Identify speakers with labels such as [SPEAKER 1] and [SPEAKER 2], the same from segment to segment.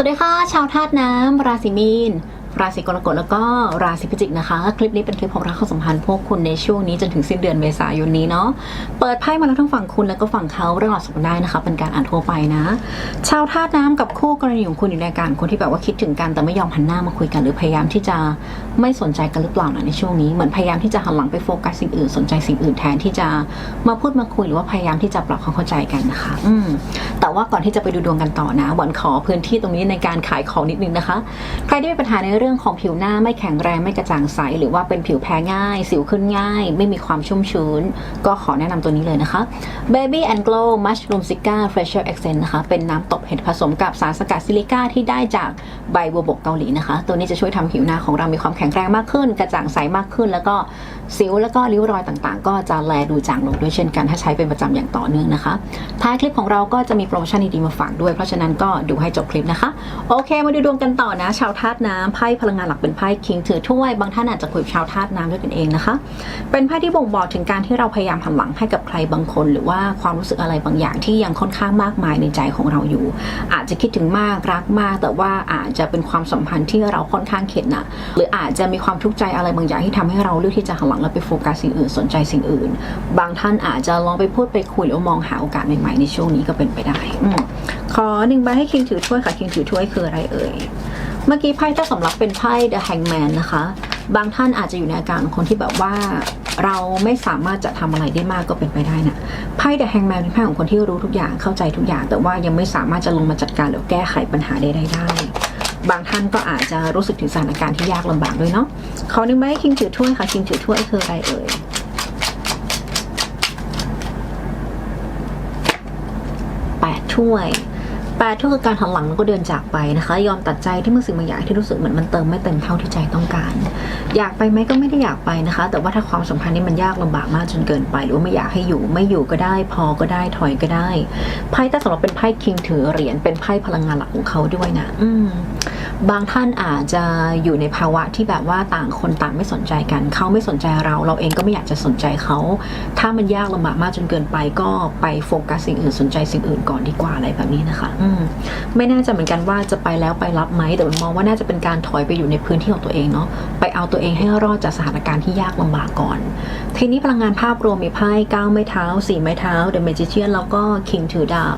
[SPEAKER 1] สวัสดีค่ะ ชาวธาตุน้ำราศีมีน ราศีกรกฎแล้วก็ราศีพิจิกนะคะ คลิปนี้เป็นคลิปของรักความสัมพันธ์พวกคุณในช่วงนี้จนถึงสิ้นเดือนเมษายนนี้เนาะเปิดไพ่มาแล้วทั้งฝั่งคุณแล้วก็ฝั่งเขาเรื่องราวสุขได้นะคะ เป็นการอ่านทั่วไปนะ ชาวธาตุน้ำกับคู่กรณีของคุณอยู่ในการคนที่แบบว่าคิดถึงกันแต่ไม่ยอมหันหน้ามาคุยกันหรือพยายามที่จะไม่สนใจกันหรือเปล่านะในช่วงนี้เหมือนพยายามที่จะหันหลังไปโฟกัสสิ่งอื่นสนใจสิ่งอื่นแทนที่จะมาพูดมาคุยหรือว่าพยายามที่จะปรับความเข้าใจกันนะคะ อืมแต่ว่าก่อนที่จะไปดูดวงกันต่อนะหวันขอพื้นที่ตรงนี้ในการขายของนิดนึงนะคะ ใครที่มีปัญหาในเรื่องของผิวหน้าไม่แข็งแรงไม่กระจ่างใส หรือว่าเป็นผิวแพ้ง่าย สิวขึ้นง่าย ไม่มีความชุ่มชื้น ก็ขอแนะนำตัวนี้เลยนะคะ Baby and Glow Mushroom Sika Facial Accent นะคะเป็นน้ำตบเห็ดผสมกับสารสกัดซิลิก้าที่ได้จากใบบัวบกเกาหลีนะคะ ตัวนี้จะช่วยทำผิวหน้าของเรามีความแข็งแรงมากขึ้น กระจ่างใสมากขึ้น แล้วก็สิวแล้วก็ริ้วรอยต่างๆ ก็จะแลดูจางลงด้วยเช่นกัน ถ้าใช้เป็นประจำอย่างต่อเนื่องนะคะท้ายคลิปของเราก็จะมีโปรโมชั่นดีๆมาฝากด้วยเพราะฉะนั้นก็ดูให้จบคลิปนะคะ โอเค มาดูดวงกันต่อนะ ชาวธาตุน้ำไพ่พลังงานหลักเป็นไพ่คิงถือถ้วย บางท่านอาจจะคุยกับชาวธาตุน้ำด้วยกันเองนะคะ เป็นไพ่ที่บ่งบอกถึงการที่เราพยายามหันหลังให้กับใครบางคน หรือว่าความรู้สึกอะไรบางอย่างที่ยังค่อนข้างมากมายในใจของเราอยู่ อาจจะคิดถึงมากรักมาก แต่ว่าอาจจะเป็นความสัมพันธ์ที่เราค่อนข้างเข็ดนะหรืออาจจะมีความทุกข์ใจอะไรบางอย่างที่ทำให้เราเลือกที่จะหันหลังแล้วไปโฟกัสสิ่งอื่นสนใจสิ่งอื่น บางท่านอาจจะลองไปพูดไปคุยหรือมองหาโอกาสใหม่ๆในช่วงนี้ก็เป็นไปได้อขอหนึ่งใบให้คิงถือถ้วยค่ะคิงถือถ้วยคืออะไรเอ่ย เมื่อกี้ไพ่เจ้าสำหรับเป็นไพ่ The Hangman นะคะ บางท่านอาจจะอยู่ในอาการของคนที่แบบว่าเราไม่สามารถจะทำอะไรได้มากก็เป็นไปได้นะไพ่ The Hangman เป็นไพ่ของคนที่รู้ทุกอย่างเข้าใจทุกอย่าง แต่ว่ายังไม่สามารถจะลงมาจัดการหรือแก้ไขปัญหาใดๆได้ บางท่านก็อาจจะรู้สึกถึงสถานการณ์ที่ยากลำบากด้วยเนาะขอนึ่งใบให้คิงถือถ้วยค่ะคิงถือถ้วยคืออะไรเอ่ยแปดถ้วย แปดถ้วยคือการหันหลังแล้วก็เดินจากไปนะคะ ยอมตัดใจที่มือสิ่งบางอย่างที่รู้สึกเหมือนมันเติมไม่เต็มเท่าที่ใจต้องการ อยากไปไหมก็ไม่ได้อยากไปนะคะ แต่ว่าถ้าความสัมพันธ์นี้มันยากลำบากมากจนเกินไป หรือว่าไม่อยากให้อยู่ไม่อยู่ก็ได้ พอก็ได้ถอยก็ได้ไพ่แต่สำหรับเป็นไพ่คิงถือเหรียญเป็นไพ่พลังงานหลักของเขาด้วยนะ อืม บางท่านอาจจะอยู่ในภาวะที่แบบว่าต่างคนต่างไม่สนใจกัน เขาไม่สนใจเรา เราเองก็ไม่อยากจะสนใจเขา ถ้ามันยากลำบากมากจนเกินไปก็ไปโฟกัสสิ่งอื่นสนใจสิ่งอื่นก่อนดีกว่าอะไรแบบนี้นะคะ อืมไม่แน่ใจเหมือนกันว่าจะไปแล้วไปรับไหมแต่ผมมองว่าน่าจะเป็นการถอยไปอยู่ในพื้นที่ของตัวเองเนาะ ไปเอาตัวเองให้รอดจากสถานการณ์ที่ยากลำบากก่อน ทีนี้พลังงานภาพรวมมีไพ่เก้าไม้เท้าสี่ไม้เท้าเดอะเมจิเชียนแล้วก็คิงถือดาบ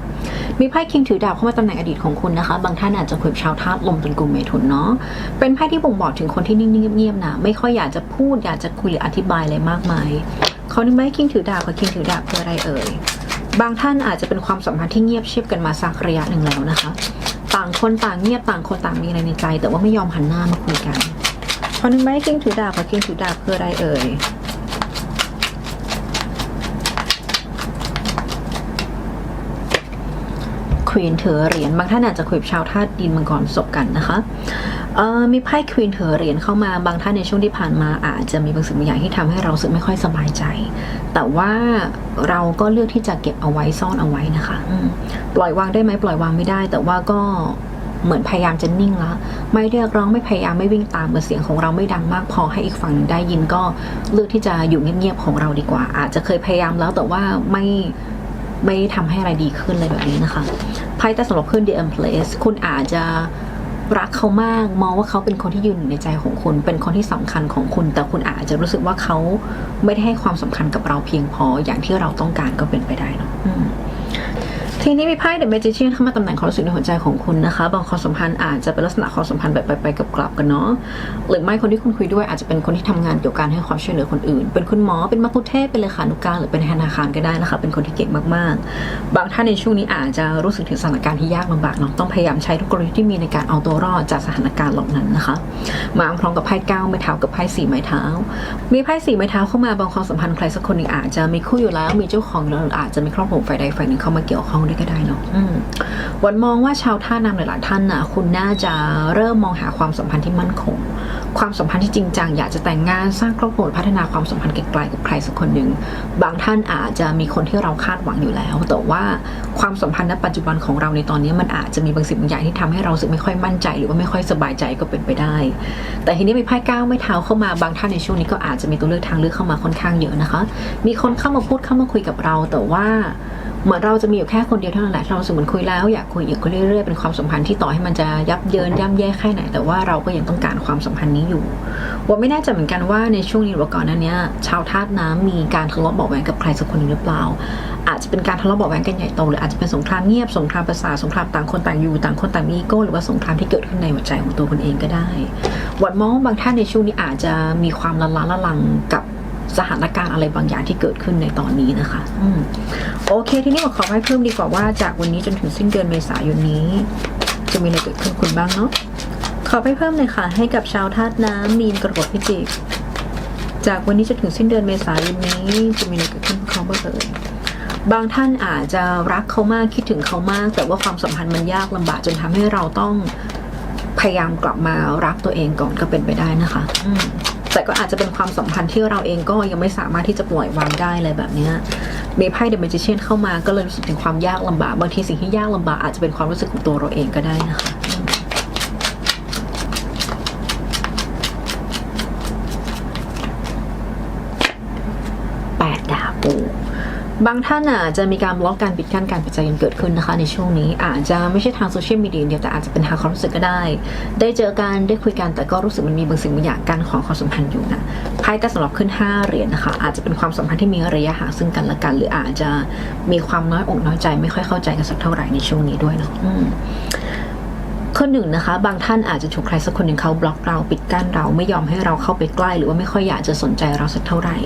[SPEAKER 1] มีไพ่คิงถือดาบเข้ามาตำแหน่งอดีตของคุณนะคะ บางท่านอาจจะคุยกับชาวธาตุลมเป็นกลุ่มเมถุนเนาะเป็นไพ่ที่บ่งบอกถึงคนที่นิ่งๆเงียบๆนะไม่ค่อยอยากจะพูดอยากจะคุยหรืออธิบายอะไรมากมายเขานี่ไม่คิงถือดาบกับคิงถือดาบคืออะไรเอ่ยบางท่านอาจจะเป็นความสัมพันธ์ที่เงียบเชียบกันมาสักระยะหนึ่งแล้วนะคะ ต่างคนต่างเงียบต่างคนต่างมีอะไรในใจ แต่ว่าไม่ยอมหันหน้ามาคุยกันเขานึกไหมคิงถือดาบกับคิงถือดาบคืออะไรเอ่ย ควีนถือเหรียญบางท่านอาจจะคุยกับชาวธาตุดินมังกรศพกันนะคะมีไพ่ควีนถือเหรียญเข้ามาบางท่านในช่วงที่ผ่านมาอาจจะมีบางสิ่งบางอย่างที่ทำให้เราสึกไม่ค่อยสบายใจ แต่ว่าเราก็เลือกที่จะเก็บเอาไว้ซ่อนเอาไว้นะคะปล่อยวางได้ไหมปล่อยวางไม่ได้ แต่ว่าก็เหมือนพยายามจะนิ่งละไม่เรียกร้องไม่พยายามไม่วิ่งตามเมื่อเสียงของเราไม่ดังมากพอให้อีกฝั่งหนึ่งได้ยินก็เลือกที่จะอยู่เงียบๆของเราดีกว่า อาจจะเคยพยายามแล้วแต่ว่าไม่ ไม่ทำให้อะไรดีขึ้นเลยแบบนี้นะคะไพ่แต่สำหรับเพื่อน The Empress คุณอาจจะรักเขามากมองว่าเขาเป็นคนที่ยืนอยู่ในใจของคุณ เป็นคนที่สำคัญของคุณ แต่คุณอาจจะรู้สึกว่าเขาไม่ได้ให้ความสำคัญกับเราเพียงพออย่างที่เราต้องการก็เป็นไปได้เนะอื ทีนี้มีไพ่ The Magician เข้ามาตำแหน่งความรู้สึกในหัวใจของคุณนะคะ บางความสัมพันธ์อาจจะเป็นลักษณะความสัมพันธ์แบบไปๆกับกลับๆกันเนาะหรือไม่คนที่คุณคุยด้วยอาจจะเป็นคนที่ทำงานเกี่ยวกับการให้ความช่วยเหลือคนอื่น เป็นคุณหมอเป็นมัคคุเทศเป็นเลขานุการหรือเป็นธนาคารก็ได้นะคะ เป็นคนที่เก่งมากๆ บางท่านในช่วงนี้อาจจะรู้สึกถึงสถานการณ์ที่ยากลำบากเนาะต้องพยายามใช้ทุกกลยุทธ์ที่มีในการเอาตัวรอดจากสถานการณ์เหล่านั้นนะคะ มาพร้อมกับไพ่เก้าไม้เท้ากับไพ่สี่ไม้เท้า มีไพ่สี่ไม้เท้าเข้ามาบางความสัมพันธ์ใครสักคนหนึ่งอาจจะมีคู่อยู่แล้วมีเจ้าของแล้วหรืออาจจะมีครอบครัวฝ่ายใดฝ่ายหนึ่งเข้ามาเกี่ยวข้องด้วยก็ได้เนาะอืมวันมองว่าชาวท่านำหลายๆท่านน่ะ คุณน่าจะเริ่มมองหาความสัมพันธ์ที่มั่นคง ความสัมพันธ์ที่จริงจังอยากจะแต่งงานสร้างครอบครัวพัฒนาความสัมพันธ์ไกลๆกับใครสักคนหนึ่งบางท่านอาจจะมีคนที่เราคาดหวังอยู่แล้ว แต่ว่าความสัมพันธ์ณปัจจุบันของเราในตอนนี้มันอาจจะมีบางสิ่งบางอย่างที่ทำให้เรารู้สึกไม่ค่อยมั่นใจ หรือว่าไม่ค่อยสบายใจก็เป็นไปได้ แต่ทีนี้มีไพ่ก้าวไม่เท้าเข้ามาบางท่านในช่วงนี้ก็อาจจะมีตัวเลือกทางเลือกเข้ามาค่อนข้างเยอะนะคะ มีคนเข้ามาพูดเข้ามาคุยกับเราแต่ว่า เหมือนเราจะมีอยู่แค่คนเดียวเท่านั้นแหละเรารู้สึกเหมือนคุยแล้วอยากคุยอีกคุยเรื่อยๆเป็นความสัมพันธ์ที่ต่อให้มันจะยับเยินย่ำแย่แค่ไหน แต่ว่าเราก็ยังต้องการความสัมพันธ์นี้อยู่ว่าไม่แน่ใจเหมือนกันว่าในช่วงนี้หรือว่าก่อนหน้านี้ชาวธาตุน้ำมีการทะเลาะเบาะแวงกับใครสักคนหนึ่งหรือเปล่า อาจจะเป็นการทะเลาะเบาะแวงกันใหญ่โตหรืออาจจะเป็นสงครามเงียบสงครามประสาสงครามต่างคนต่างอยู่ต่างคนต่างมีอีโก้หรือว่าสงครามที่เกิดขึ้นในหัวใจของตัวคนเองก็ได้วัดมองบางท่านในช่วงนี้อาจจะมีความละล้าละลังกับ สถานการณ์อะไรบางอย่างที่เกิดขึ้นในตอนนี้นะคะอโอเค ทีนี้มาขอให้เพิ่มดีกว่าว่าจากวันนี้จนถึงสิ้นเดือนเมษายนนี้ จะมีอะไรเกิดขึ้นคุณบ้างเนาะขอไปเพิ่มเลยค่ะ ให้กับชาวธาตุน้ำมีนกรกฎพิจิกจากวันนี้จนถึงสิ้นเดือนเมษายนนี้จะมีอะไรเกิดขึ้นกับเขาบ้างเอ่ยบางท่านอาจจะรักเขามากคิดถึงเขามาก แต่ว่าความสัมพันธ์มันยากลำบากจนทำให้เราต้องพยายามกลับมารักตัวเองก่อนก็เป็นไปได้นะคะ อื แต่ก็อาจจะเป็นความสัมพันธ์ที่เราเองก็ยังไม่สามารถที่จะปล่อยวางได้เลยแบบนี้มีไพ่เดอะ m มจิเชียนเข้ามาก็เลยรู้สึกถึงความยากลำบาก บางทีสิ่งที่ยากลำบากอาจจะเป็นความรู้สึกของตัวเราเองก็ได้นะคะอืมแปดดาบปู บางท่านอาจจะมีการบล็อกการปิดกั้นการปิดใจกันเกิดขึ้นนะคะ ในช่วงนี้อาจจะไม่ใช่ทางโซเชียลมีเดียเดียวแต่อาจจะเป็นทางความรู้สึกก็ได้ ได้เจอกันได้คุยกันแต่ก็รู้สึกมันมีบางสิ่งบางอย่างกั้นของความสัมพันธ์อยู่นะไพ่ก็สำหรับขึ้น 5 เหรียญนะคะ อาจจะเป็นความสัมพันธ์ที่มีระยะห่างซึ่งกันและกัน หรืออาจจะมีความน้อยอกน้อยใจไม่ค่อยเข้าใจกันสักเท่าไหร่ในช่วงนี้ด้วยเนาะ ข้อหนึ่งนะคะ บางท่านอาจจะถูกใครสักคนหนึ่งเขาบล็อกเราปิดกั้นเราไม่ยอมให้เราเข้าไปใกล้ หรือว่าไม่ค่อยอยากจะสนใจเราสักเท่าไหร่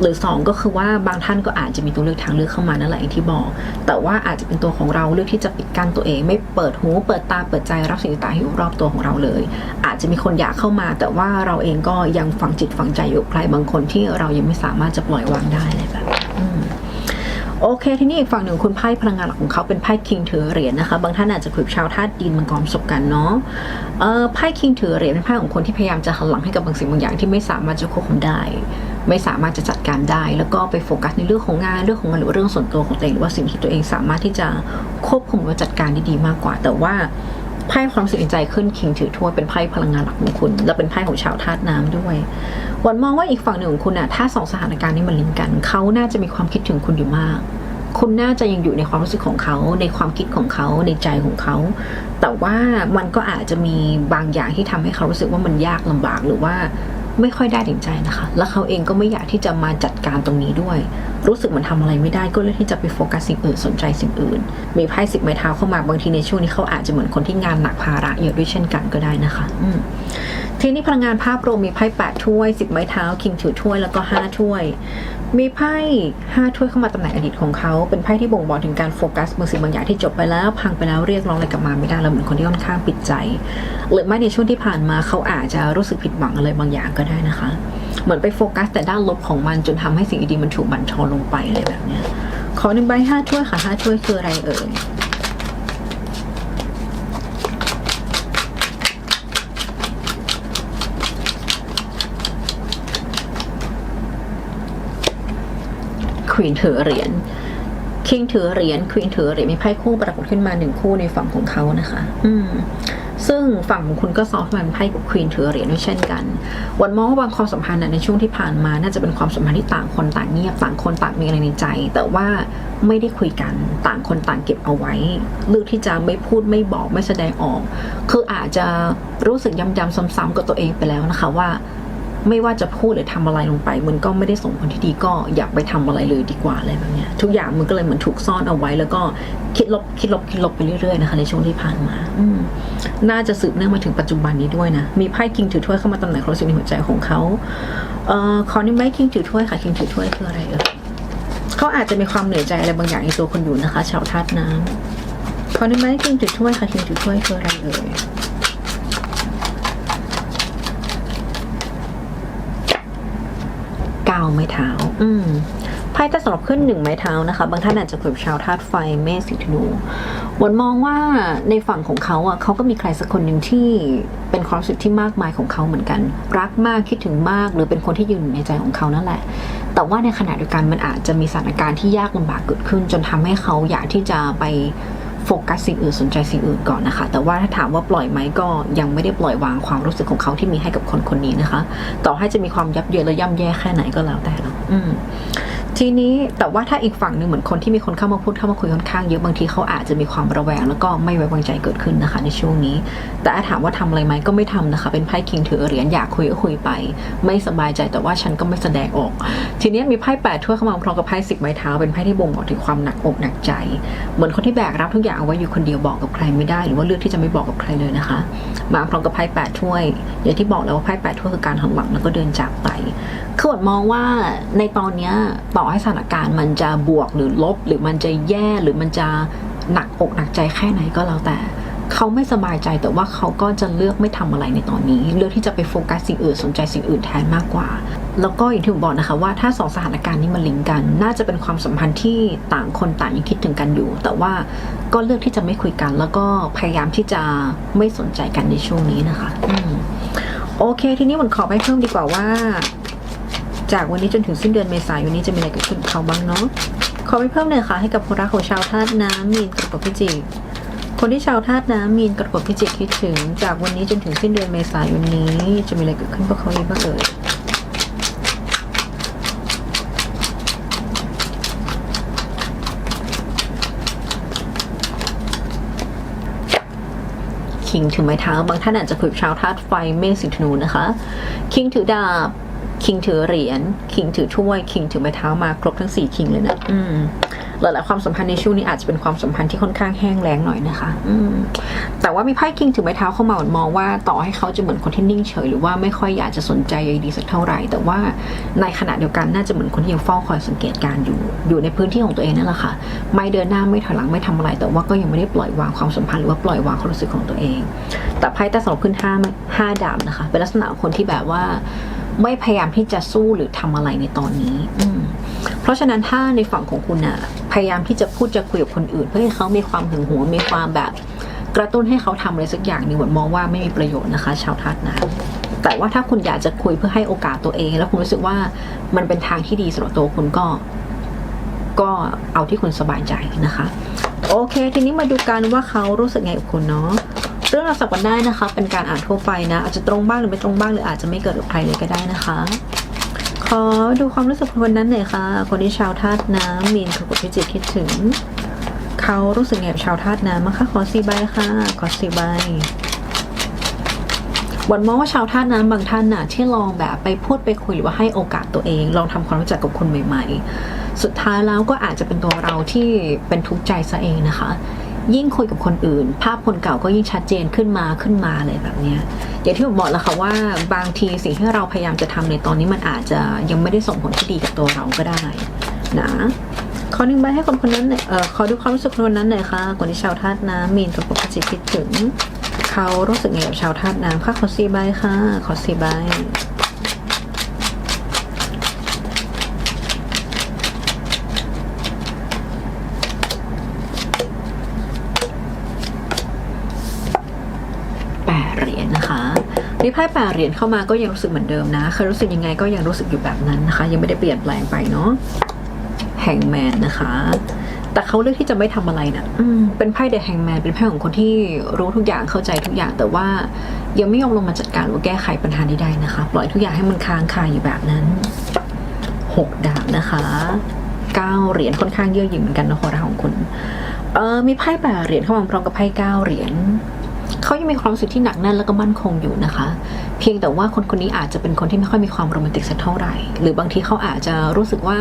[SPEAKER 1] หรือสองก็คือว่าบางท่านก็อาจจะมีตัวเลือกทางเลือกเข้ามานั่นแหละอย่างที่บอก แต่ว่าอาจจะเป็นตัวของเราเลือกที่จะปิดกั้นตัวเอง ไม่เปิดหู เปิดตาเปิดใจรับสิ่งต่างๆที่อยู่รอบตัวของเราเลย อาจจะมีคนอยากเข้ามา แต่ว่าเราเองก็ยังฝังจิตฝังใจอยู่ใครบางคนที่เรายังไม่สามารถจะปล่อยวางได้เลยแบบ โอเค ทีนี้อีกฝั่งหนึ่งคุณไพ่พลังงานหลักของเขาเป็นไพ่คิงถือเหรียญนะคะ บางท่านอาจจะผูกชาวธาตุดินมังกรประสบการณ์เนาะเออไพ่คิงถือเหรียญเป็นไพ่ของคนที่พยายามจะหันหลังให้กับบางสิ่งบางอย่างที่ไม่สามารถจะควบคุมได้ ไม่สามารถจะจัดการได้ แล้วก็ไปโฟกัสในเรื่องของงานเรื่องของเงินหรือเรื่องส่วนตัวของตัวเองหรือว่าสิ่งที่ตัวเองสามารถที่จะควบคุมหรือจัดการได้ดีมากกว่า แต่ว่าไพ่ความสนใจขึ้นคิงถือถ้วยเป็นไพ่พลังงานหลักของคุณ และเป็นไพ่ของชาวธาตุน้ำด้วย วันมองว่าอีกฝั่งหนึ่งของคุณอะถ้าสองสถานการณ์นี้มันลิงก์กัน เขาน่าจะมีความคิดถึงคุณอยู่มาก คุณน่าจะยังอยู่ในความรู้สึกของเขา ในความคิดของเขา ในใจของเขา แต่ว่ามันก็อาจจะมีบางอย่างที่ทำให้เขารู้สึกว่ามันยากลำบากหรือว่าไม่ค่อยได้ถึงใจนะคะ แล้วเขาเองก็ไม่อยากที่จะมาจัดการตรงนี้ด้วย รู้สึกมันทำอะไรไม่ได้ก็เลยที่จะไปโฟกัสสิ่งอื่นสนใจสิ่งอื่น มีไพ่สิบไม้เท้าเข้ามาบางทีในช่วงนี้เขาอาจจะเหมือนคนที่งานหนักภาระเยอะด้วยเช่นกันก็ได้นะคะ อื ทีนี้พลังงานภาพรวมมีไพ่แปดถ้วยสิบไม้เท้า คิงถือถ้วยแล้วก็ห้าถ้วย มีไพ่ห้าถ้วยเข้ามาตำแหน่งอดีตของเขา เป็นไพ่ที่บ่งบอกถึงการโฟกัสบางสิ่งบางอย่างที่จบไปแล้ว พังไปแล้วเรียกร้องอะไรกลับมาไม่ได้แล้วเหมือนคนที่ค่อนข้างปิดใจหรือไม่ในช่วงที่ผ่านมาเขาอาจจะรู้สึกผิดหวังอะไรบางอย่างก็ได้นะคะ เหมือนไปโฟกัส แต่ด้านลบของมันจนทำให้สิ่งดีมันถูกบั่นทอนลงไปอะไรแบบเนี้ยขอหนึ่งใบห้าถ้วยค่ะห้าถ้วยคืออะไรเอ่ย ควีนถือเหรียญคิงถือเหรียญควีนถือเหรียญมีไพ่คู่ปรากฏขึ้นมาหนึ่งคู่ในฝั่งของเขานะคะ อืมซึ่งฝั่งของคุณก็ซอฟต์มันไพ่ควีนถือเหรียญด้วยเช่นกัน วันมองว่าบางความสัมพันธ์ในช่วงที่ผ่านมา น่าจะเป็นความสัมพันธ์ที่ต่างคนต่างเงียบต่างคนต่างมีอะไรในใจ แต่ว่าไม่ได้คุยกันต่างคนต่างเก็บเอาไว้เลือกที่จะไม่พูดไม่บอกไม่แสดงออก คืออาจจะรู้สึกย้ำๆซ้ำๆกับตัวเองไปแล้วนะคะว่า ไม่ว่าจะพูดหรือทำอะไรลงไป มันก็ไม่ได้ส่งผลที่ดีก็อย่าไปทำอะไรเลยดีกว่าอะไรแบบเนี้ยทุกอย่างมันก็เลยเหมือนถูกซ่อนเอาไว้ แล้วก็คิดลบคิดลบคิดลบไปเรื่อยๆนะคะในช่วงที่ผ่านมาอืน่าจะสืบเนื่องมาถึงปัจจุบันนี้ด้วยนะมีไพ่คิงถือถ้วยเข้ามาตำแหน่งความรู้สึกในหัวใจของเขาเอ่อขอนิ้วไม้คิงถือถ้วยค่ะคิงถือถ้วยคืออะไรเอ่ยเขาอาจจะมีความเหนื่อยใจอะไรบางอย่างในตัวคนอยู่นะคะ ชาวธาตุน้ำขอนิ้วไม้คิงถือถ้วยค่ะคิงถือถ้วยคืออะไรเอ่ย ก้าไม้เท้า อืมไพ่จะสำหรับขึ้นหนึ่งไม้เท้านะคะ บางท่านอาจจะเกิดชาวธาตุไฟเมษสิงห์ธนูวนมองว่าในฝั่งของเขาอะเขาก็มีใครสักคนหนึ่งที่เป็นความรู้สึกที่มากมายของเขาเหมือนกัน รักมากคิดถึงมาก หรือเป็นคนที่ยืนอยู่ในใจของเขานั่นแหละ แต่ว่าในขณะเดียวกันมันอาจจะมีสถานการณ์ที่ยากลำบากเกิดขึ้น จนทำให้เขาอยากที่จะไป โฟกัสสิ่งอื่นสนใจสิ่งอื่นก่อนนะคะ แต่ว่าถ้าถามว่าปล่อยไหมก็ยังไม่ได้ปล่อยวางความรู้สึกของเขาที่มีให้กับคนคนนี้นะคะ ต่อให้จะมีความยับเยินและย่ำแย่แค่ไหนก็แล้วแต่เนาะ ทีนี้แต่ว่าถ้าอีกฝั่งหนึ่งเหมือนคนที่มีคนเข้ามาพูดเข้ามาคุยค่อนข้างเยอะบางทีเขาอาจจะมีความระแวงแล้วก็ไม่ไว้วางใจเกิดขึ้นนะคะ ในช่วงนี้ แต่ถามว่าทำอะไรไหมก็ไม่ทำนะคะ เป็นไพ่คิงถือเหรียญอยากคุยก็คุยไป ไม่สบายใจแต่ว่าฉันก็ไม่แสดงออก ทีนี้มีไพ่แปดถ้วยเข้ามาพร้อมกับไพ่สิบไม้เท้าเป็นไพ่ที่บ่งบอกถึงความหนักอกหนักใจ เหมือนคนที่แบกรับทุกอย่างเอาไว้อยู่คนเดียวบอกกับใครไม่ได้ หรือว่าเลือกที่จะไม่บอกกับใครเลยนะคะ มาพร้อมกับไพ่แปดถ้วย อย่างที่บอกแล้วว่าไพ่แปดถ้วยคือการหันหลังแล้วก็เดินจากไปคือมองว่าในตอนนี้ยต่อให้สถานการณ์มันจะบวกหรือลบ หรือมันจะแย่หรือมันจะหนักอกหนักใจแค่ไหนก็แล้วแต่ เขาไม่สบายใจแต่ว่าเขาก็จะเลือกไม่ทำอะไรในตอนนี้ เลือกที่จะไปโฟกัสสิ่งอื่นสนใจสิ่งอื่นแทนมากกว่า แล้วก็อย่างที่ผมบอกนะคะว่าถ้าสองสถานการณ์นี้มันลิงก์กัน น่าจะเป็นความสัมพันธ์ที่ต่างคนต่างยังคิดถึงกันอยู่ แต่ว่าก็เลือกที่จะไม่คุยกัน แล้วก็พยายามที่จะไม่สนใจกันในช่วงนี้นะคะอโอเค ทีนี้มันขอไปเพิ่มดีกว่าว่า จากวันนี้จนถึงสิ้นเดือนเมษายนนี้จะมีอะไรเกิดขึ้นกับเขาบ้างเนาะขอไปเพิ่มเลยค่ะให้กับคนรักของชาวธาตุน้ำมีนกรกฎพิจิกคนที่ชาวธาตุน้ำมีนกรกฎพิจิกคิดถึง จากวันนี้จนถึงสิ้นเดือนเมษายนนี้ จะมีอะไรเกิดขึ้นกับเขาอีกบ้างเอ่ยคิงถือไม้เท้าบางท่านอาจจะคุยกับชาวธาตุไฟเมษสิงห์ธนูนะคะคิงถือดาบ คิงถือเหรียญคิงถือถ้วยคิงถือไม้เท้ามาครบทั้งสี่คิงเลยนะอืมหลายๆความสัมพันธ์ในช่วงนี้อาจจะเป็นความสัมพันธ์ที่ค่อนข้างแห้งแล้งหน่อยนะคะ อืมแต่ว่ามีไพ่คิงถือไม้เท้าเข้ามาเหมือนมองว่าต่อให้เขาจะเหมือนคนที่นิ่งเฉย หรือว่าไม่ค่อยอยากจะสนใจใยดีสักเท่าไหร่ แต่ว่าในขณะเดียวกันน่าจะเหมือนคนที่ยังเฝ้าคอยสังเกตการณ์อยู่ อยู่ในพื้นที่ของตัวเองนั่นแหละค่ะ ไม่เดินหน้าไม่ถอยหลังไม่ทำอะไร แต่ว่าก็ยังไม่ได้ปล่อยวางความสัมพันธ์หรือว่าปล่อยวางความรู้สึกของตัวเอง แต่ไพ่ใต้สองขึ้นห้าห้าดาบนะคะ เป็นลักษณะของคนที่แบบว่า ไม่พยายามที่จะสู้หรือทำอะไรในตอนนี้อืมเพราะฉะนั้นถ้าในฝั่งของคุณน่ะพยายามที่จะพูดจะคุยกับคนอื่น เพื่อให้เขามีความหึงหวงมีความแบบ กระตุ้นให้เขาทำอะไรสักอย่างหนึ่งเหมือนมองว่าไม่มีประโยชน์นะคะ ชาวทัศน์นะแต่ว่าถ้าคุณอยากจะคุยเพื่อให้โอกาสตัวเอง แล้วคุณรู้สึกว่ามันเป็นทางที่ดีสำหรับตัวคุณก็ ก็เอาที่คุณสบายใจนะคะ โอเค ทีนี้มาดูกันว่าเขารู้สึกไงกับคุณเนาะ เรื่องราวสักวันได้นะคะ เป็นการอ่านทั่วไปนะ อาจจะตรงบ้างหรือไม่ตรงบ้างหรืออาจจะไม่เกิดกับใครเลยก็ได้นะคะ ขอดูความรู้สึกคนนั้นหน่อยค่ะ คนที่ชาวธาตุน้ำมีนคือกดพิจิตคิดถึง เขารู้สึกไงกับชาวธาตุน้ำมั้งคะขอสี่ใบค่ะ ขอสี่ใบวันมองว่าชาวธาตุน้ำบางท่านน่ะที่ลองแบบไปพูดไปคุยหรือว่าให้โอกาสตัวเอง ลองทำความรู้จักกับคนใหม่ ๆ สุดท้ายแล้วก็อาจจะเป็นตัวเราที่เป็นทุกข์ใจซะเองนะคะ ยิ่งคุยกับคนอื่น ภาพคนเก่าก็ยิ่งชัดเจนขึ้นมาขึ้นมาเลยแบบเนี้ยอย่างที่ผมบอกแล้วค่ะว่าบางทีสิ่งที่เราพยายามจะทำในตอนนี้มันอาจจะยังไม่ได้ส่งผลที่ดีกับตัวเราก็ได้นะขอหนึ่งใบให้คนคนนั้นหน่อยเออขอดูความรู้สึกคนคนนั้นหน่อยค่ะคนที่ชาวธาตุน้ำมีนกับปกติคิดถึง เขารู้สึกไงกับชาวธาตุน้ำค่ะขอสี่ใบค่ะ ขอสี่ใบ แปดเหรียญนะคะ มีไพ่แปดเหรียญเข้ามาก็ยังรู้สึกเหมือนเดิมนะเคยรู้สึกยังไงก็ยังรู้สึกอยู่แบบนั้นนะคะ ยังไม่ได้เปลี่ยนแปลงไปเนาะแฮงแมนนะคะ แต่เขาเลือกที่จะไม่ทำอะไรนะอืมเป็นไพ่เดอะแฮงแมนเป็นไพ่ของคนที่รู้ทุกอย่างเข้าใจทุกอย่างแต่ว่ายังไม่ยอมลงมาจัดการหรือแก้ไขปัญหาใดๆนะคะ ปล่อยทุกอย่างให้มันค้างคาอยู่แบบนั้นหกดาบนะคะเก้าเหรียญค่อนข้างเยอะอยู่เหมือนกันนะคอราของคุณเออมีไพ่แปดเหรียญเข้ามาพร้อมกับไพ่เก้าเหรียญ เขายังมีความรู้สึกที่หนักแน่นแล้วก็มั่นคงอยู่นะคะ เพียงแต่ว่าคนคนนี้อาจจะเป็นคนที่ไม่ค่อยมีความโรแมนติกสักเท่าไหร่ หรือบางทีเขาอาจจะรู้สึกว่า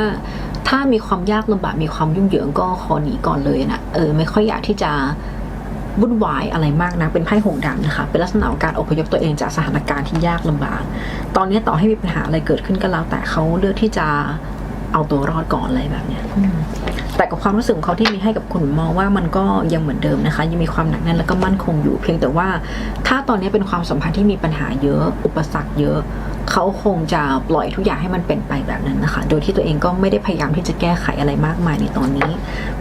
[SPEAKER 1] ถ้ามีความยากลำบากมีความยุ่งเหยิงก็ขอหนีก่อนเลยนะเออไม่ค่อยอยากที่จะวุ่นวายอะไรมากนะ เป็นไพ่หงส์ดำนะคะ เป็นลักษณะของการอพยพตัวเองจากสถานการณ์ที่ยากลำบาก ตอนนี้ต่อให้มีปัญหาอะไรเกิดขึ้นก็แล้วแต่เขาเลือกที่จะเอาตัวรอดก่อนอะไรแบบเนี้ย แต่กับความรู้สึกของเขาที่มีให้กับคุณมองว่ามันก็ยังเหมือนเดิมนะคะ ยังมีความหนักแน่นแล้วก็มั่นคงอยู่ เพียงแต่ว่าถ้าตอนนี้เป็นความสัมพันธ์ที่มีปัญหาเยอะ อุปสรรคเยอะ เขาคงจะปล่อยทุกอย่างให้มันเป็นไปแบบนั้นนะคะ โดยที่ตัวเองก็ไม่ได้พยายามที่จะแก้ไขอะไรมากมายในตอนนี้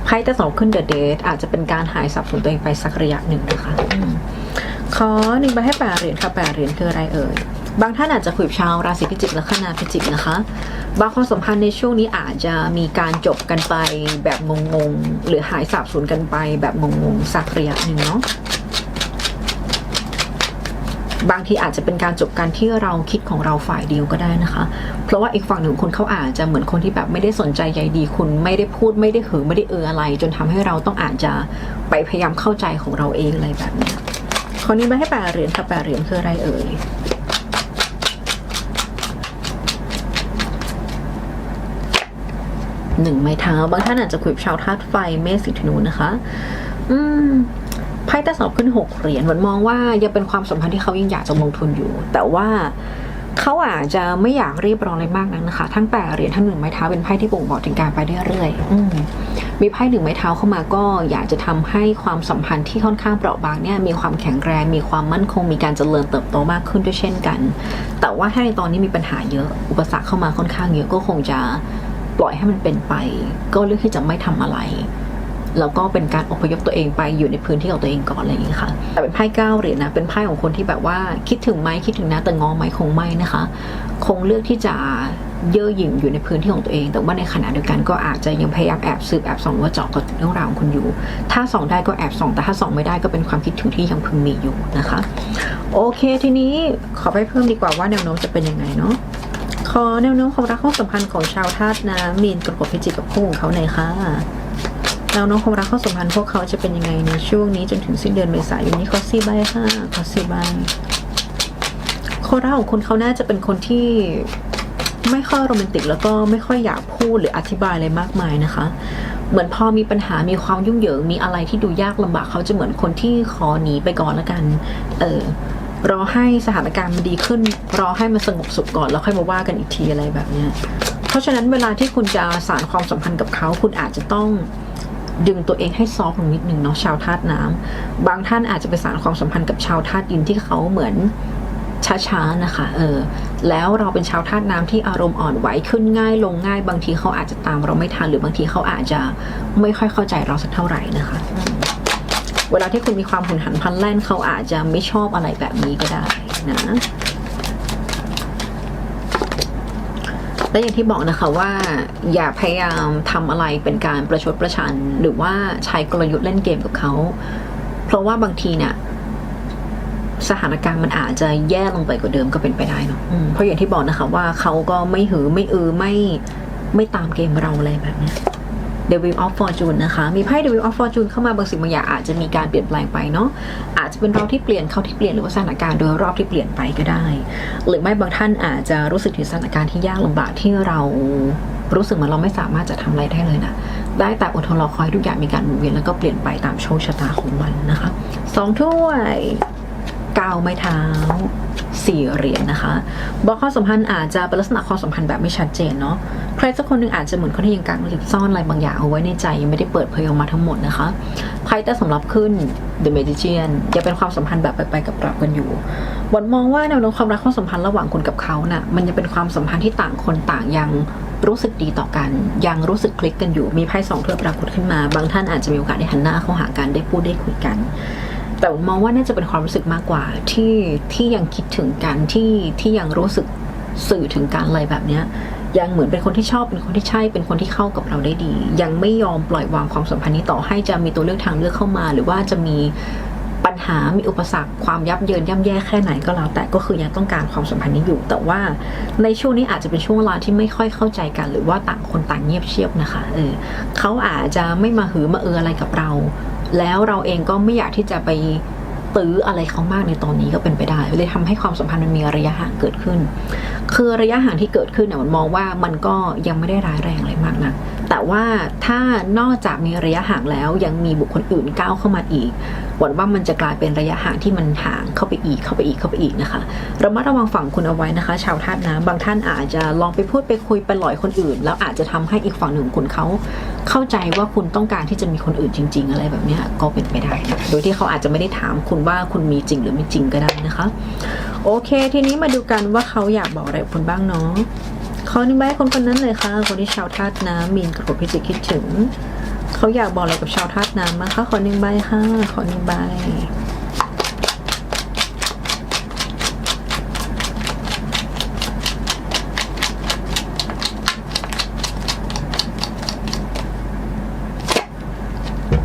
[SPEAKER 1] ไพ่แต่สองขึ้นเดอะเดทอาจจะเป็นการหายสับสนตัวเองไปสักระยะหนึ่งนะคะขอหนึ่งใบให้แปดเหรียญค่ะแปดเหรียญคืออะไรเอ่ย บางท่านอาจจะคุยกับชาวราศีพิจิกและขนาพิจิกนะคะ บางความสัมพันธ์ในช่วงนี้อาจจะมีการจบกันไปแบบงงๆ หรือหายสาบสูญกันไปแบบงงๆสักระยะหนึ่งเนาะบางทีอาจจะเป็นการจบการที่เราคิดของเราฝ่ายเดียวก็ได้นะคะ เพราะว่าอีกฝั่งหนึ่งคุณเขาอาจจะเหมือนคนที่แบบไม่ได้สนใจใยดีคุณไม่ได้พูดไม่ได้หือไม่ได้เอออะไร จนทำให้เราต้องอาจจะไปพยายามเข้าใจของเราเองอะไรแบบนี้คราวนี้มาให้แปดเหรียญค่ะแปดเหรียญคืออะไรเอ่ย หนึ่งไม้เท้า บางท่านอาจจะคุยกับชาวธาตุไฟเมษสิทธนูนะคะ อืมไพ่แต่สอบขึ้นหกเหรียญเหมือนมองว่ายังเป็นความสัมพันธ์ที่เขายังอยากจะลงทุนอยู่ แต่ว่าเขาอาจจะไม่อยากรีบร้อนอะไรมากนักนะคะ ทั้งแปดเหรียญทั้งหนึ่งไม้เท้าเป็นไพ่ที่บ่งบอกถึงการไปเรื่อยๆอืมีไพ่หนึ่งไม้เท้าเข้ามาก็อยากจะทำให้ความสัมพันธ์ที่ค่อนข้างเปราะบางเนี่ยมีความแข็งแรง มีความมั่นคง มีการเจริญเติบโตมากขึ้นด้วยเช่นกัน แต่ว่าถ้าในตอนนี้มีปัญหาเยอะ อุปสรรคเข้ามาค่อนข้างเยอะก็คงจะ ปล่อยให้มันเป็นไป ก็เลือกที่จะไม่ทำอะไรแล้วก็เป็นการอพยพตัวเองไปอยู่ในพื้นที่ของตัวเองก่อนอะไรอย่างนี้ค่ะ แต่เป็นไพ่เก้าเหรียญนะเป็นไพ่ของคนที่แบบว่าคิดถึงไหมคิดถึงนะแต่งอไหมคงไม่นะคะ คงเลือกที่จะเย่อหยิ่งอยู่ในพื้นที่ของตัวเอง แต่ว่าในขณะเดียวกันก็อาจจะยังพยายามแอบสืบแอบส่องว่าเจาะกับเรื่องราวของคุณอยู่ ถ้าส่องได้ก็แอบส่อง แต่ถ้าส่องไม่ได้ก็เป็นความคิดถึงที่ยังพึงมีอยู่นะคะ โอเคทีนี้ขอไปเพิ่มดีกว่าว่าแนวโน้มจะเป็นยังไงเนาะ ขอแนวโน้มความรักความสัมพันธ์ของชาวธาตุน้ำมีนกรกฎพิจิกกับคู่ของเขาหน่อยค่ะแนวโน้มความรักความสัมพันธ์พวกเขาจะเป็นยังไงในช่วงนี้จนถึงสิ้นเดือนเมษายนนี้ขอซี่ใบค่ะขอซี่ใบคนรักของคุณเขาน่าจะเป็นคนที่ไม่ค่อยโรแมนติกแล้วก็ไม่ค่อยอยากพูดหรืออธิบายอะไรมากมายนะคะ เหมือนพอมีปัญหามีความยุ่งเหยิงมีอะไรที่ดูยากลำบากเขาจะเหมือนคนที่ขอหนีไปก่อนล้วกัน เออ รอให้สถานการณ์มันดีขึ้น รอให้มันสงบสุขก่อนแล้วค่อยมาว่ากันอีกทีอะไรแบบเนี้ยเพราะฉะนั้นเวลาที่คุณจะสานความสัมพันธ์กับเขา คุณอาจจะต้องดึงตัวเองให้ซอฟลงนิดนึงเนาะชาวธาตุน้ำบางท่านอาจจะไปสานความสัมพันธ์กับชาวธาตุดินที่เขาเหมือนช้าๆนะคะ เออ แล้วเราเป็นชาวธาตุน้ำที่อารมณ์อ่อนไหวขึ้นง่ายลงง่าย บางทีเขาอาจจะตามเราไม่ทันหรือบางทีเขาอาจจะไม่ค่อยเข้าใจเราสักเท่าไหร่นะคะ เวลาที่คุณมีความหุนหันพลันแล่นเขาอาจจะไม่ชอบอะไรแบบนี้ก็ได้นะและอย่างที่บอกนะคะว่า อย่าพยายามทำอะไรเป็นการประชดประชัน หรือว่าใช้กลยุทธ์เล่นเกมกับเขา เพราะว่าบางทีเนี่ยสถานการณ์มันอาจจะแย่ลงไปกว่าเดิมก็เป็นไปได้เนาะเพราะอย่างที่บอกนะคะว่าเขาก็ไม่หือไม่อือไม่ไม่ตามเกมเราอะไรแบบนี้ The Wheel of Fortune นะคะ มีไพ่ The Wheel of Fortune เข้ามาบางสิ่งบางอย่างอาจจะมีการเปลี่ยนแปลงไปเนาะ อาจจะเป็นเราที่เปลี่ยนเขาที่เปลี่ยนหรือว่าสถานการณ์โดยรอบที่เปลี่ยนไปก็ได้ หรือไม่บางท่านอาจจะรู้สึกถึงสถานการณ์ที่ยากลำบากที่เรารู้สึกเหมือนเราไม่สามารถจะทำอะไรได้เลยนะได้แต่อดทนรอคอยทุกอย่างมีการหมุนเวียนแล้วก็เปลี่ยนไปตามโชคชะตาของมันนะคะสองถ้วยเก้าไม้เท้า สี่เหรียญนะคะบอกความสัมพันธ์อาจจะเป็นลักษณะความสัมพันธ์แบบไม่ชัดเจนเนาะใครสักคนหนึ่งอาจจะเหมือนคนที่ยังกังเก็บซ่อนอะไรบางอย่างเอาไว้ในใจยังไม่ได้เปิดเผยออกมาทั้งหมดนะคะไพ่แต่สำหรับขึ้น The Magician ยังเป็นความสัมพันธ์แบบไปๆกับกลับกันอยู่วันมองว่าแนวโน้มความรักความสัมพันธ์ระหว่างคุณกับเขาน่ะมันยังเป็นความสัมพันธ์ที่ต่างคนต่างยังรู้สึกดีต่อกัน ยังรู้สึกคลิกกันอยู่มีไพ่สองถ้วยปรากฏขึ้นมา บางท่านอาจจะมีโอกาสได้หันหน้าเข้าหากันได้พูดได้คุยกัน แต่มองว่าน่าจะเป็นความรู้สึกมากกว่าที่ที่ยังคิดถึงกันที่ที่ยังรู้สึกสื่อถึงกันอะไรแบบเนี้ยยังเหมือนเป็นคนที่ชอบเป็นคนที่ใช่เป็นคนที่เข้ากับเราได้ดี ยังไม่ยอมปล่อยวางความสัมพันธ์นี้ต่อให้จะมีตัวเลือกทางเลือกเข้ามา หรือว่าจะมีปัญหามีอุปสรรค ความยับเยินย่ำแย่แค่ไหนก็แล้ว แต่ก็คือยังต้องการความสัมพันธ์นี้อยู่ แต่ว่าในช่วงนี้อาจจะเป็นช่วงเวลาที่ไม่ค่อยเข้าใจกัน หรือว่าต่างคนต่างเงียบเชียบนะคะเออเขาอาจจะไม่มาหือมาเอออะไรกับเรา แล้วเราเองก็ไม่อยากที่จะไปตื้ออะไรเขามากในตอนนี้ก็เป็นไปได้ เลยทำให้ความสัมพันธ์มันมีระยะห่างเกิดขึ้น คือระยะห่างที่เกิดขึ้นเนี่ยมันมองว่ามันก็ยังไม่ได้ร้ายแรงอะไรมากนะ แต่ว่าถ้านอกจากมีระยะห่างแล้วยังมีบุคคลอื่นก้าวเข้ามาอีกหวังว่ามันจะกลายเป็นระยะห่างที่มันห่างเข้าไปอีกเข้าไปอีกเข้าไปอีกนะคะระมัดระวังฝั่งคุณเอาไว้นะคะ ชาวธาตุน้ำบางท่านอาจจะลองไปพูดไปคุยไปหลอยคนอื่น แล้วอาจจะทำให้อีกฝั่งหนึ่งของคุณเขาเข้าใจว่าคุณต้องการที่จะมีคนอื่นจริง ๆ อะไรแบบนี้ก็เป็นไปได้นะโดยที่เขาอาจจะไม่ได้ถามคุณว่าคุณมีจริงหรือไม่จริงก็ได้นะคะ โอเค ทีนี้มาดูกันว่าเขาอยากบอกอะไรคุณบ้างเนาะ ขอนึ่งใบให้คนคนนั้นเลยค่ะ คนที่ชาวธาตุน้ำมีนกระโดพิจิตคิดถึง เขาอยากบอกอะไรกับชาวธาตุน้ำมาคะขอหนึ่งใบค่ะ ขอหนึ่งใบ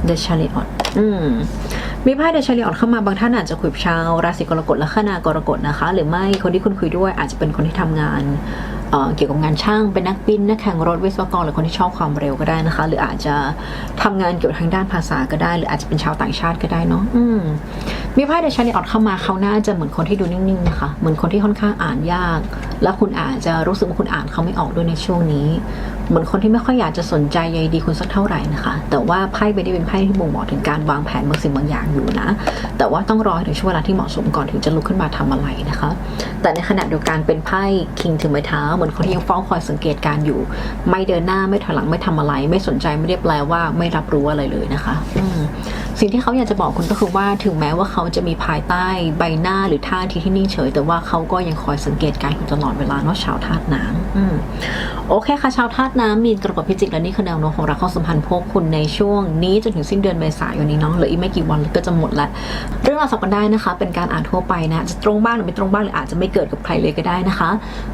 [SPEAKER 1] The Chariot อืม มีไพ่เดชลีออนเข้ามาบางท่านอาจจะคุยกับชาว ราศีกรกฎและขนากรกฎนะคะ หรือไม่คนที่คุณคุยด้วยอาจจะเป็นคนที่ทำงาน เกี่ยวกับงานช่างเป็นนักบินนักแข่งรถวิศวกรหรือคนที่ชอบความเร็วก็ได้นะคะ หรืออาจจะทำงานเกี่ยวกับทางด้านภาษาก็ได้ หรืออาจจะเป็นชาวต่างชาติก็ได้เนาะอื มีไพ่เดชลีออนเข้ามาเขาน่าจะเหมือนคนที่ดูนิ่งๆนะคะเหมือนคนที่ค่อนข้างอ่านยาก และคุณอาจจะรู้สึกว่าคุณอ่านเขาไม่ออกด้วยในช่วงนี้ เหมือนคนที่ไม่ค่อยอยากจะสนใจใยดีคุณสักเท่าไหร่นะคะ แต่ว่าไพ่ใบนี้เป็นไพ่ที่บ่งบอกถึงการวางแผนบางสิ่งบางอย่างอยู่นะ แต่ว่าต้องรอถึงช่วงเวลาที่เหมาะสมก่อนถึงจะลุกขึ้นมาทำอะไรนะคะ แต่ในขณะเดียวกันเป็นไพ่คิงถือไม้เท้า เหมือนคนที่ยังเฝ้าคอยสังเกตการอยู่ ไม่เดินหน้าไม่ถอยหลังไม่ทำอะไร ไม่สนใจไม่ได้แปลว่าไม่รับรู้อะไรเลยนะคะอืสิ่งที่เขาอยากจะบอกคุณก็คือว่าถึงแม้ว่าเขาจะมีภายใต้ใบหน้าหรือท่าทีที่นิ่งเฉย แต่ว่าเขาก็ยังคอยสังเกตการณ์คุณตลอดเวลาเนาะชาวธาตุน้ำโอเคค่ะชาวธาตุน้ำมีนกรกฎพิจิกและนี่คือแนวโน้มของรักความสัมพันธ์พวกคุณในช่วงนี้จนถึงสิ้นเดือนเมษายนนี้เนาะเหลืออีกไม่กี่วันก็จะหมดละเรื่องราวสับกันได้นะคะ เป็นการอ่านทั่วไปนะจะตรงบ้างหรือไม่ตรงบ้างหรืออาจจะไม่เกิดกับใครเลยก็ได้นะคะ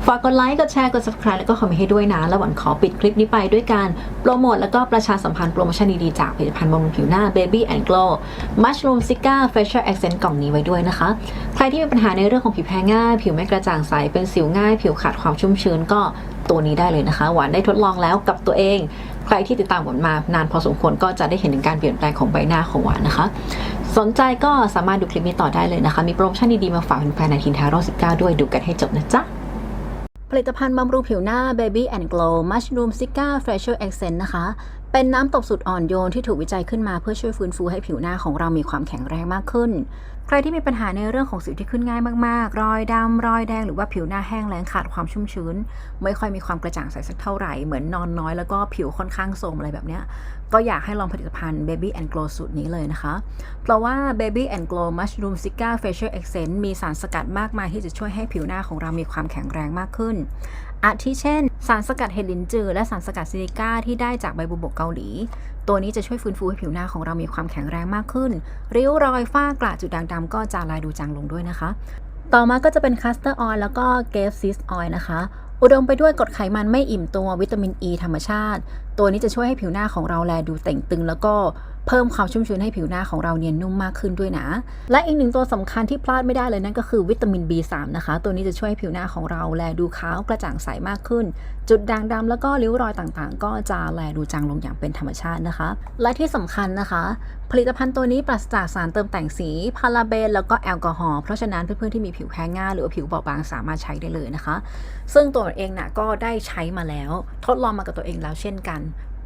[SPEAKER 1] ฝากกดไลค์กดแชร์กด subscribe แล้วก็คอมเมนต์ให้ด้วยนะแล้วหวันขอปิดคลิปนี้ไปด้วยการโปรโมทแล้วก็ประชาสัมพันธ์โปรโมชั่นดีๆจากผลิตภัณฑ์บำรุงผิวหน้า Baby and Glow Mushroom Sika Facial Accent กล่องนี้ไว้ด้วยนะคะ ใครที่มีปัญหาในเรื่องของผิวแพ้ง่าย ผิวไม่กระจ่างใส เป็นสิวง่าย ผิวขาดความชุ่มชื้นก็ตัวนี้ได้เลยนะคะ หวานได้ทดลองแล้วกับตัวเอง ใครที่ติดตามหวานมานานพอสมควรก็จะได้เห็นถึงการเปลี่ยนแปลงของใบหน้าของหวานนะคะ สนใจก็สามารถดูคลิปนี้ต่อได้เลยนะคะ มีโปรโมชั่นดีๆมาฝากแฟนๆในทีนทาโร่19 ด้วยดูกันให้จบนะจ๊ะผลิตภัณฑ์บำรุงผิวหน้า Baby and Glow Mushroom Sika Facial Accent นะคะ เป็นน้ำตบสุดอ่อนโยนที่ถูกวิจัยขึ้นมาเพื่อช่วยฟื้นฟูให้ผิวหน้าของเรามีความแข็งแรงมากขึ้น ใครที่มีปัญหาในเรื่องของสิวที่ขึ้นง่ายมากๆ รอยดำรอยแดงหรือว่าผิวหน้าแห้งแล้งขาดความชุ่มชื้น ไม่ค่อยมีความกระจ่างใสสักเท่าไหร่ เหมือนนอนน้อยแล้วก็ผิวค่อนข้างโทรมอะไรแบบเนี้ย ก็อยากให้ลองผลิตภัณฑ์ Baby and Glow สูตรนี้เลยนะคะ เพราะว่า Baby and Glow Mushroom Sika Facial Accent มีสารสกัดมากมายที่จะช่วยให้ผิวหน้าของเรามีความแข็งแรงมากขึ้น อาทิเช่น สารสกัดเฮลินจือ และสารสกัดซิลิก้าที่ได้จากใบบุบกเกาหลี ตัวนี้จะช่วยฟื้นฟูให้ผิวหน้าของเรามีความแข็งแรงมากขึ้น ริ้วรอยฝ้ากระจุดด่างดำก็จะลายดูจางลงด้วยนะคะ ต่อมาก็จะเป็นคัสเตอร์ออยล์แล้วก็เกฟซิสออยล์นะคะอุดมไปด้วยกรดไขมันไม่อิ่มตัววิตามินอ e ีธรรมชาติ ตัวนี้จะช่วยให้ผิวหน้าของเราแลดูแต่งตึง แล้วก็ เพิ่มความชุ่มชื้นให้ผิวหน้าของเราเนียนนุ่มมากขึ้นด้วยนะ และอีกหนึ่งตัวสำคัญที่พลาดไม่ได้เลยนั่นก็คือวิตามิน B3 นะคะ ตัวนี้จะช่วยให้ผิวหน้าของเราแลดูขาวกระจ่างใสมากขึ้น จุดด่างดำแล้วก็ริ้วรอยต่างๆ ก็จะแลดูจางลงอย่างเป็นธรรมชาตินะคะ และที่สำคัญนะคะ ผลิตภัณฑ์ตัวนี้ปราศจากสารเติมแต่งสีพาราเบนแล้วก็แอลกอฮอล์เพราะฉะนั้นเพื่อนๆที่มีผิวแพ้ง่ายหรือผิวบอบบางสามารถใช้ได้เลยนะคะ ซึ่งตัวเองนะก็ได้ใช้มาแล้ว ทดลองมากับตัวเองแล้วเช่นกัน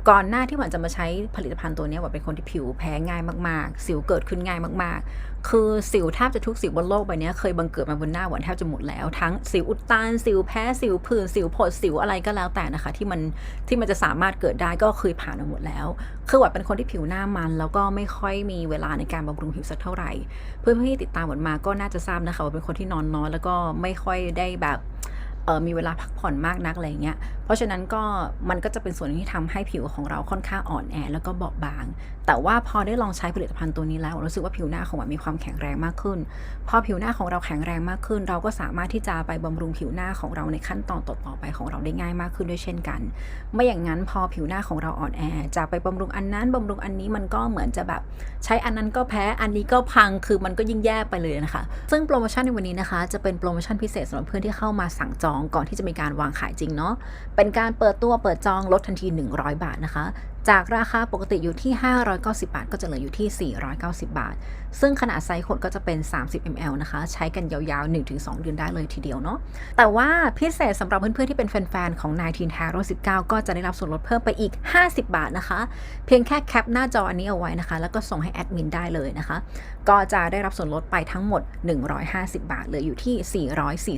[SPEAKER 1] ก่อนหน้าที่หวานจะมาใช้ผลิตภัณฑ์ตัวนี้หวานเป็นคนที่ผิวแพ้ง่ายมากๆ สิวเกิดขึ้นง่ายมากๆ คือสิวแทบจะทุกสิวบนโลกใบนี้เคยบังเกิดมาบนหน้าหวานแทบจะหมดแล้วทั้งสิวอุดตันสิวแพ้สิวผื่นสิวผดสิวอะไรก็แล้วแต่นะคะ ที่มันที่มันจะสามารถเกิดได้ก็เคยผ่านมาหมดแล้ว คือหวานเป็นคนที่ผิวหน้ามัน แล้วก็ไม่ค่อยมีเวลาในการบำรุงผิวสักเท่าไหร่ เพื่อนๆที่ติดตามหวานมาก็น่าจะทราบนะคะว่าเป็นคนที่นอนน้อยแล้วก็ไม่ค่อยได้แบบ มีเวลาพักผ่อนมากนักอะไรเงี้ย เพราะฉะนั้นก็มันก็จะเป็นส่วนหนึ่งที่ทำให้ผิวของเราค่อนข้างอ่อนแอแล้วก็เบาบาง แต่ว่าพอได้ลองใช้ผลิตภัณฑ์ตัวนี้แล้วรู้สึกว่าผิวหน้าของเรามีความแข็งแรงมากขึ้น พอผิวหน้าของเราแข็งแรงมากขึ้น เราก็สามารถที่จะไปบำรุงผิวหน้าของเราในขั้นตอนต่อๆไปของเราได้ง่ายมากขึ้นด้วยเช่นกัน ไม่อย่างนั้นพอผิวหน้าของเราอ่อนแอจะไปบำรุงอันนั้นบำรุงอันนี้มันก็เหมือนจะแบบ ใช้อันนั้นก็แพ้อันนี้ก็พังคือมันก็ยิ่งแย่ไปเลยนะคะ ซึ่งโปรโมชั่นในวันนี้นะคะ จะเป็นโปรโมชั่นพิเศษสำหรับเพื่อนที่เข้ามาสั่งจองก่อนที่จะมีการวางขายจริงเนาะเป็นการเปิดตัวเปิดจองลดทันที 100 บาทนะคะ จากราคาปกติอยู่ที่ 590 บาท ก็จะเหลืออยู่ที่ 490 บาท ซึ่งขนาดไซส์ขวดก็จะเป็น 30 ml นะคะ ใช้กันยาวๆ 1-2 เดือนได้เลยทีเดียวเนาะ แต่ว่าพิเศษสำหรับเพื่อนๆ ที่เป็นแฟนๆ ของ 19 Hero 19 ก็จะได้รับส่วนลดเพิ่มไปอีก 50 บาทนะคะ เพียงแค่แคปหน้าจออันนี้เอาไว้นะคะ แล้วก็ส่งให้แอดมินได้เลยนะคะ ก็จะได้รับส่วนลดไปทั้งหมด 150 บาทเหลืออยู่ที่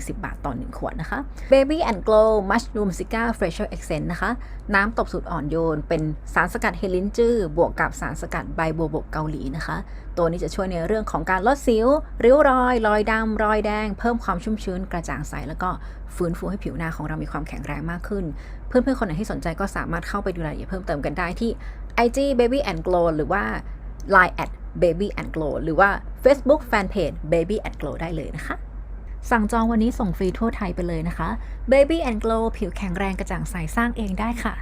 [SPEAKER 1] 440 บาทต่อ1ขวดนะคะ Baby and Glow Mushroom Sika Facial Accent นะคะ น้ำตบสูตรอ่อนโยน เป็นสารสกัดเฮลินจื้อบวกกับสารสกัดใบบัวบกเกาหลีนะคะ ตัวนี้จะช่วยในเรื่องของการลดสิว ริ้วรอย รอยดำรอยแดง เพิ่มความชุ่มชื้นกระจ่างใส แล้วก็ฟื้นฟูให้ผิวหน้าของเรามีความแข็งแรงมากขึ้น เพื่อนๆคนไหนที่สนใจก็สามารถเข้าไปดูรายละเอียดเพิ่มเติมกันได้ที่ IG Baby and Glow หรือว่า Line at Baby and Glow หรือว่า Facebook Fanpage Baby and Glow ได้เลยนะคะสั่งจองวันนี้ส่งฟรีทั่วไทยไปเลยนะคะ Baby and Glow ผิวแข็งแรงกระจ่างใสสร้างเองได้ค่ะ